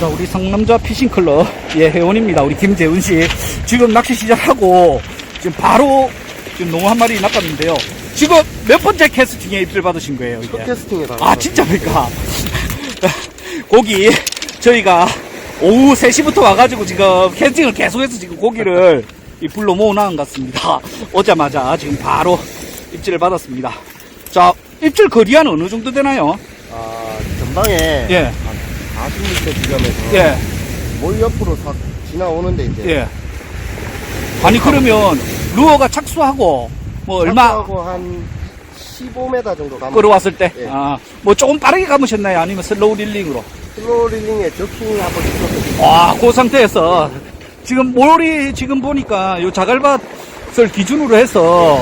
자, 우리 상남자 피싱클럽, 예, 회원입니다. 우리 김재훈 씨. 지금 낚시 시작하고, 지금 바로, 지금 농어 한 마리 낚았는데요. 지금 몇 번째 캐스팅에 입질 받으신 거예요, 이게? 첫 캐스팅에 다. 아, 진짜입니까? 고기, 저희가 오후 3시부터 와가지고 지금 캐스팅을 계속해서 지금 고기를 이 불로 모아놓은 것 같습니다. 오자마자 지금 바로 입질을 받았습니다. 자, 입질 거리는 어느 정도 되나요? 아, 전방에 예, 한 40m 지점에서 예, 몰 옆으로 싹 지나오는데 이제 예. 아니, 그러면 루어가 착수하고, 뭐, 얼마 하고 한 15m 정도 가면 끌어왔을 때? 예. 아, 뭐 조금 빠르게 감으셨나요? 아니면 슬로우 릴링으로? 슬로우 릴링에 적킹 한번 있었거든요. 와, 그 상태에서 지금 몰이 지금 보니까 요 자갈밭을 기준으로 해서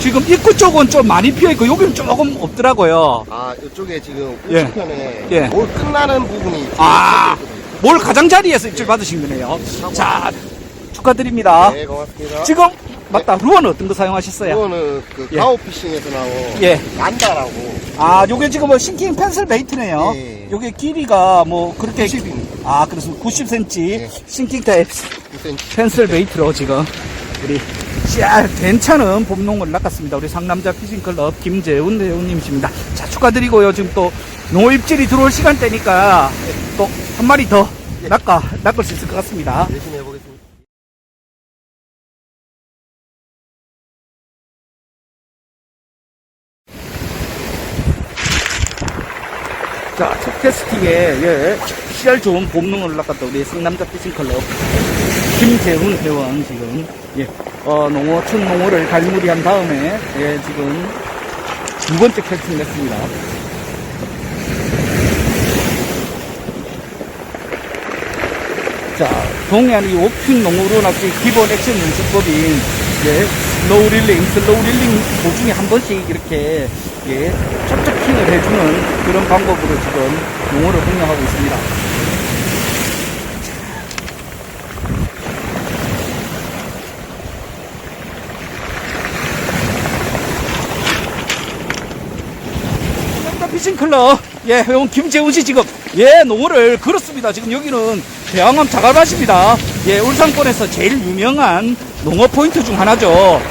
지금 입구 쪽은 좀 많이 피어 있고 여기는 조금 없더라고요. 아, 이쪽에 지금 예. 우측편에 예. 몰 끝나는 부분이 아, 있거든요. 몰 가장자리에서 입질 받으신 거네요. 자, 축하드립니다. 네, 고맙습니다. 지금 맞다. 루어는 어떤 거 사용하셨어요? 이거는 그 예. 가오피싱에서 나온 예. 난다라고 아, 요게 지금 뭐 싱킹 펜슬 베이트네요. 예. 요게 길이가 뭐 그렇게 90 입니다. 아, 그렇습니다. 90cm 예. 싱킹 타입 9cm. 펜슬 베이트로 지금 우리 짜 괜찮은 봄농을 낚았습니다. 우리 상남자 피싱클럽 김재훈 회원님이십니다. 자 축하드리고요. 지금 또 농입질이 들어올 시간대니까 또 한 마리 더 낚아 낚을 수 있을 것 같습니다. 열심히 해보겠습니다. 자, 첫 테스팅에 예, 씨알 좋은 봄농을 낚았다 우리 상남자 피싱클럽 김재훈 회원 지금 예, 어, 농어 첫 농어를 갈무리한 다음에 예, 지금 두 번째 캐스팅 냈습니다. 자, 동해안 이 오픈 농어로 낚시 기본 액션 연습법인 예, 슬로우 릴링, 슬로우 릴링 도중에 한 번씩 이렇게 예, 촉촉킹을 해주는 그런 방법으로 지금 농어를 활용하고 있습니다. 피싱클럽. 예 회원 김재훈 씨 지금 예 농어를 걸었습니다. 지금 여기는 대왕암 자갈밭입니다. 예 울산권에서 제일 유명한 농어 포인트 중 하나죠.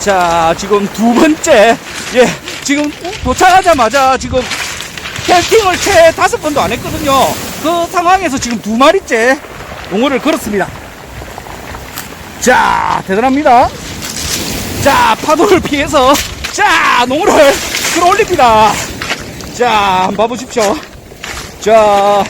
자 지금 두 번째 예 지금 도착하자마자 지금 캐스팅을 채 다섯 번도 안 했거든요. 그 상황에서 지금 두 마리째 농어를 걸었습니다. 자 대단합니다. 자, 파도를 피해서, 자, 농어를 끌어올립니다. 자, 한번 봐보십시오. 자,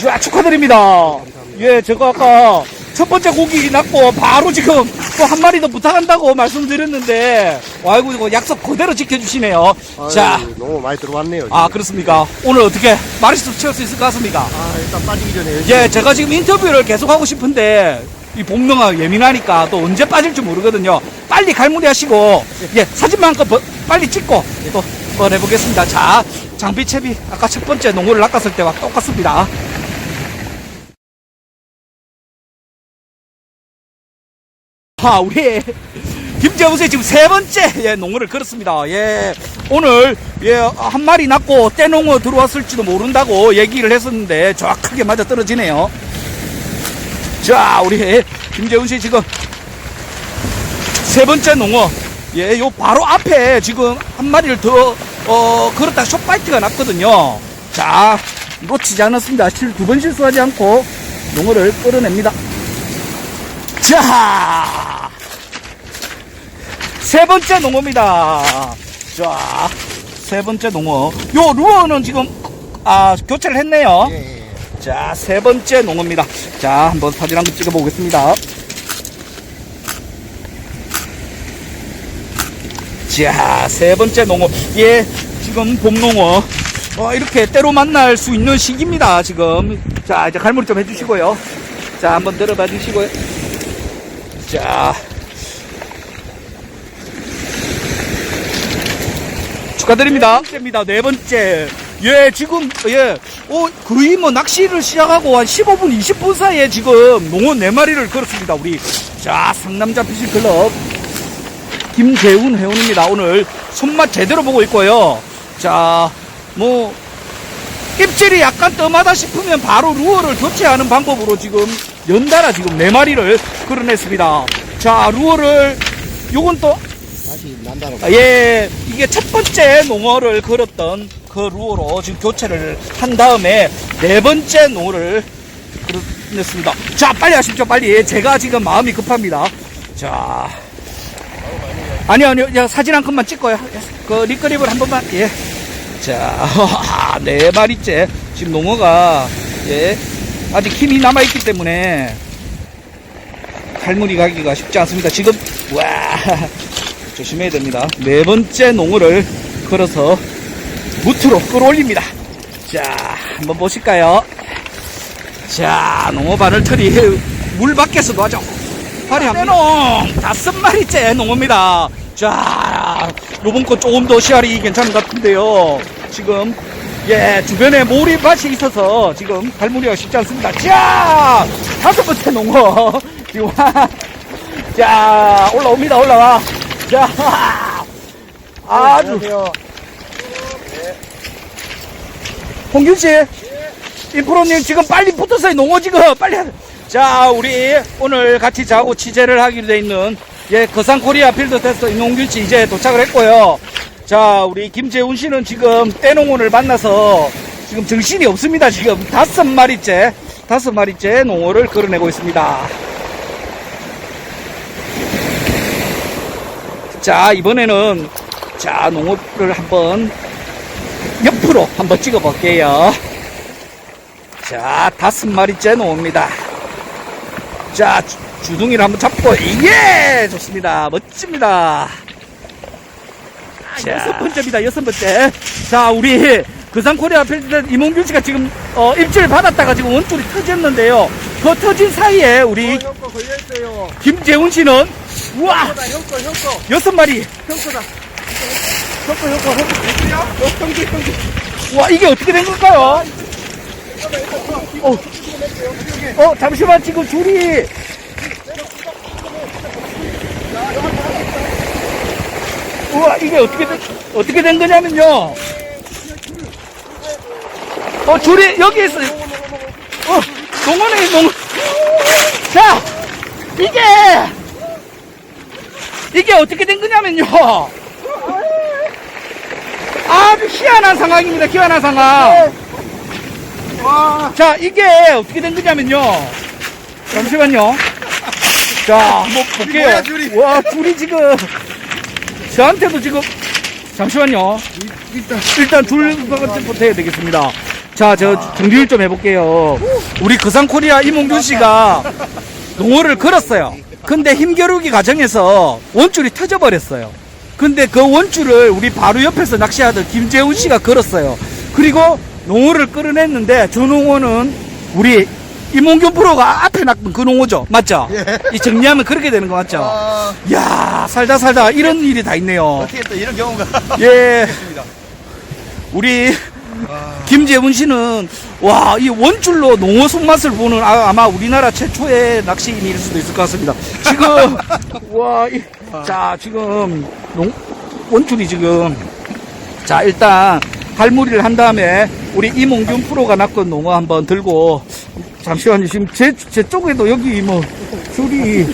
자, 축하드립니다. 예, 제가 아까 첫 번째 고기 낳고 바로 지금 또 한 마리 더 부탁한다고 말씀드렸는데, 아이고, 이거 약속 그대로 지켜주시네요. 자, 아유, 너무 많이 들어왔네요. 아, 지금. 그렇습니까? 오늘 어떻게 마리수 채울 수 있을 것 같습니까? 아, 일단 빠지기 전에 열심히 예, 제가 지금 인터뷰를 계속 하고 싶은데 이 복능아 예민하니까 또 언제 빠질지 모르거든요. 빨리 갈무리 하시고 예, 사진만 한컷 빨리 찍고 또 꺼내보겠습니다. 자, 장비 채비 아까 첫 번째 농구를 낚았을 때와 똑같습니다. 아, 우리 김재훈 씨 지금 세 번째 예, 농어를 걸었습니다. 예, 오늘 예, 한 마리 낳고 떼농어 들어왔을지도 모른다고 얘기를 했었는데 정확하게 맞아 떨어지네요. 자, 우리 김재훈 씨 지금 세 번째 농어. 예, 요 바로 앞에 지금 한 마리를 더, 어, 걸었다 숏바이트가 났거든요. 자, 놓치지 않았습니다. 실, 두 번 실수하지 않고 농어를 끌어냅니다. 자, 세 번째 농어입니다. 자, 세 번째 농어. 요 루어는 지금, 아, 교체를 했네요. 예, 예. 자, 세 번째 농어입니다. 자, 한번 사진 한번 찍어 보겠습니다. 자, 세 번째 농어. 예, 지금 봄농어. 어, 이렇게 때로 만날 수 있는 시기입니다, 지금. 자, 이제 갈무리 좀 해주시고요. 자, 한번 들어봐 주시고요. 자. 축하드립니다. 번째입니다. 네 번째. 예, 지금, 예, 어, 거의 뭐 낚시를 시작하고 한 15분, 20분 사이에 지금 농어 네 마리를 걸었습니다. 우리. 자, 상남자 피싱클럽. 김재훈 회원입니다. 오늘 손맛 제대로 보고 있고요. 자, 뭐, 입질이 약간 뜸하다 싶으면 바로 루어를 교체하는 방법으로 지금 연달아 지금 네 마리를 끌어냈습니다. 자, 루어를 요건 또 다시 난다는 아, 예, 이게 첫 번째 농어를 걸었던 그 루어로 지금 교체를 한 다음에 네 번째 농어를 걸어냈습니다. 자, 빨리 하십시오, 빨리. 제가 지금 마음이 급합니다. 자. 아니요, 아니요, 야, 사진 한 컷만 찍고요. 예, 그 리그립을 한 번만, 예. 자, 네 마리째. 지금 농어가, 예, 아직 힘이 남아있기 때문에 칼무리 가기가 쉽지 않습니다. 지금, 와. 조심해야 됩니다. 네 번째 농어를 걸어서 무트로 끌어올립니다. 자, 한번 보실까요? 자, 농어 바늘 털이 물 밖에서도 아주 화려합니다. 농 다섯 마리째 농어입니다. 자, 요번 거 조금 더 씨알이 괜찮은 것 같은데요. 지금, 예, 주변에 모래밭이 있어서 지금 발무리가 쉽지 않습니다. 자, 다섯 번째 농어. 지금, 자, 올라옵니다, 올라와. 자, 아주. 홍균 씨, 인프로님 지금 빨리 붙었어요. 농어 지금 빨리. 하- 자, 우리 오늘 같이 자고 취재를 하기로 돼 있는 예 거상 코리아 필드 테스트 임홍균 씨 이제 도착을 했고요. 자, 우리 김재훈 씨는 지금 떼농어를 만나서 지금 정신이 없습니다. 지금 다섯 마리째 다섯 마리째 농어를 걸어내고 있습니다. 자, 이번에는 자 농어를 한번 옆으로 한번 찍어 볼게요. 자, 다섯 마리째 놓습니다. 자, 주- 주둥이를 한번 잡고, 예! 좋습니다. 멋집니다. 자, 여섯 번째입니다. 여섯 번째. 자, 우리 그산 코리아 필드 이몽균 씨가 지금 어, 입질 받았다가 지금 원줄이 터졌는데요. 그 터진 사이에 우리 형거 걸려있어요. 김재훈 씨는 우와 형거다, 형거, 형거. 여섯 마리. 형거다. 형거, 형거, 형거. 어, 형기, 형기. 와 이게 어떻게 된 걸까요? 어, 어 잠시만 지금 줄이 우와 이게 어떻게 된 어떻게 된 거냐면요. 어 줄이 여기 있어요. 어 농원에 농. 자 이게 이게 어떻게 된 거냐면요. 아주 희한한 상황입니다. 희한한 상황. 와. 자, 이게 어떻게 된 거냐면요. 잠시만요. 자, 한번 볼게요. 뭐야, 줄이? 와, 줄이 지금 저한테도 지금 잠시만요. 일단. 일단 줄부터 해야 되겠습니다. 자, 저 정리를 좀 해볼게요. 우리 거상 코리아 이몽준 씨가 농어를 걸었어요. 근데 힘겨루기 과정에서 원줄이 터져버렸어요. 근데 그 원줄을 우리 바로 옆에서 낚시하던 김재훈 씨가 걸었어요. 그리고 농어를 끌어냈는데 저 농어는 우리 이몽균 프로가 앞에 낚은 그 농어죠. 맞죠? 예. 이 정리하면 그렇게 되는 거 맞죠? 아, 야 살다 살다 이런 일이 다 있네요. 어떻게 또 이런 경우가. 예. 있습니다. 우리 와. 김재훈 씨는 와 이 원줄로 농어 손맛을 보는 아, 마 우리나라 최초의 낚시인일 수도 있을 것 같습니다. 지금 와자 지금 농 원줄이 지금 자 일단 할무리를 한 다음에 우리 이몽균 프로가 낚은 농어 한번 들고 잠시만요 지금 제, 제 쪽에도 여기 뭐 줄이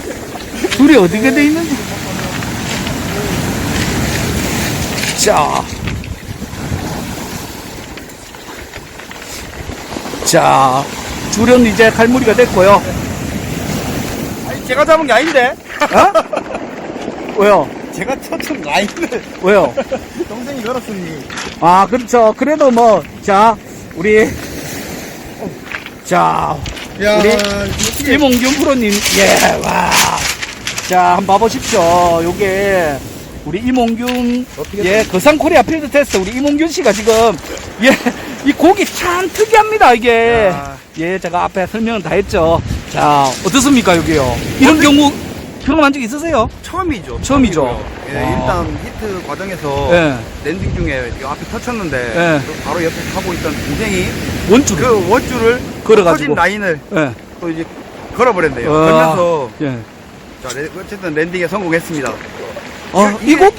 줄이 어디게 돼 있는지 자 자, 줄은 이제 칼무리가 됐고요. 아니, 제가 잡은 게 아닌데. 어? 왜요? 제가 쳤던 라인을 왜요? 동생이 걸었으니. 아, 그렇죠. 그래도 뭐, 자, 우리, 자, 야, 우리 어떻게. 이몽균 프로님, 예, 와. 자, 한번 봐보십시오. 요게, 우리 이몽균, 어떻게 예, 거상 코리아 필드 테스트, 우리 이몽균 씨가 지금, 예, 이 곡이 참 특이합니다, 이게. 야. 예, 제가 앞에 설명은 다 했죠. 자, 어떻습니까, 여기요? 이런 경우 경험 한 적 있으세요? 처음이죠. 처음이죠. 예, 아. 일단 히트 과정에서 예, 랜딩 중에 이 앞에 터쳤는데 예. 또 바로 옆에 타고 있던 동생이 원줄. 그 원줄을 걸어가지고. 터진 라인을 예. 또 이제 걸어버렸네요. 어, 그러면서 예. 자, 레- 어쨌든 랜딩에 성공했습니다. 어, 이게 이 곡,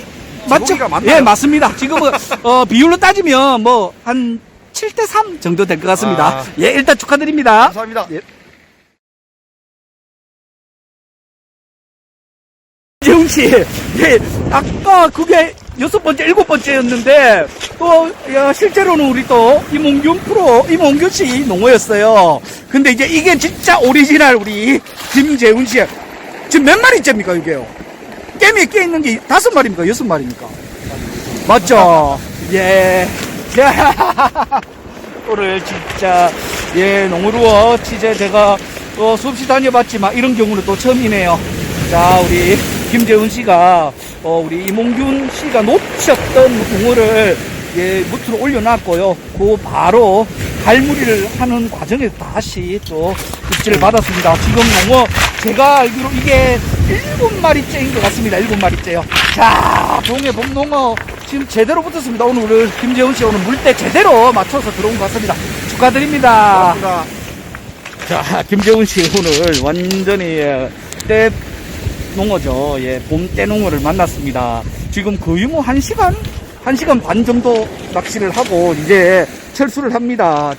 맞죠? 맞나요? 예, 맞습니다. 지금은, 어, 비율로 따지면 뭐, 한 7대 3 정도 될 것 같습니다. 아. 예, 일단 축하드립니다. 감사합니다. 예. 씨, 예, 아까 그게 여섯 번째, 일곱 번째였는데, 또, 야, 실제로는 우리 또, 이몽균 프로, 이몽균 씨 농어였어요. 근데 이제 이게 진짜 오리지널 우리 김재훈 씨. 지금 몇 마리째입니까, 이게요? 게임에 깨 있는 게 다섯 마리입니까, 여섯 마리입니까? 맞죠? 예. 자, 오늘 진짜, 예, 농어루어 취재 제가 또 수없이 다녀봤지만 이런 경우는 또 처음이네요. 자, 우리 김재훈 씨가, 어, 우리 이몽균 씨가 놓쳤던 농어를 예, 무트로 올려놨고요. 그 바로 갈무리를 하는 과정에 다시 또 입질을 받았습니다. 지금 농어 제가 알기로 이게 일곱 마리째인 것 같습니다. 일곱 마리째요. 자, 동해 봄농어 지금 제대로 붙었습니다. 오늘 김재훈 씨 오늘 물때 제대로 맞춰서 들어온 것 같습니다. 축하드립니다. 감사합니다. 자, 김재훈 씨 오늘 완전히 예, 때 농어죠. 예, 봄 때 농어를 만났습니다. 지금 거의 뭐한 시간, 한 시간 반 정도 낚시를 하고 이제 철수를 합니다.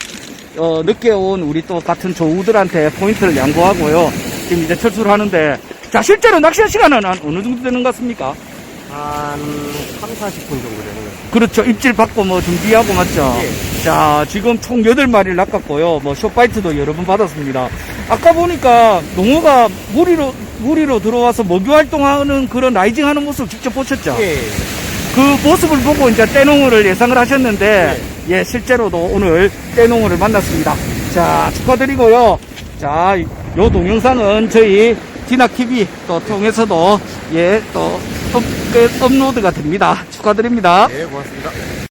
어, 늦게 온 우리 또 같은 조우들한테 포인트를 양보하고요. 지금 이제 철수를 하는데, 자, 실제로 낚시 시간은 한 어느 정도 되는 것 같습니까? 한 3, 40분 정도 되는 거예요. 그렇죠. 입질 받고 뭐 준비하고 맞죠? 자, 지금 총 8마리를 낚았고요. 뭐 숏바이트도 여러 번 받았습니다. 아까 보니까 농어가 무리로, 무리로 들어와서 먹이 활동하는 그런 라이징 하는 모습 직접 보셨죠? 예. 그 모습을 보고 이제 떼농어를 예상을 하셨는데, 예, 실제로도 오늘 떼농어를 만났습니다. 자, 축하드리고요. 자, 요 동영상은 저희 디나TV 또 통해서도, 예, 또 업, 업로드가 됩니다. 축하드립니다. 예, 고맙습니다.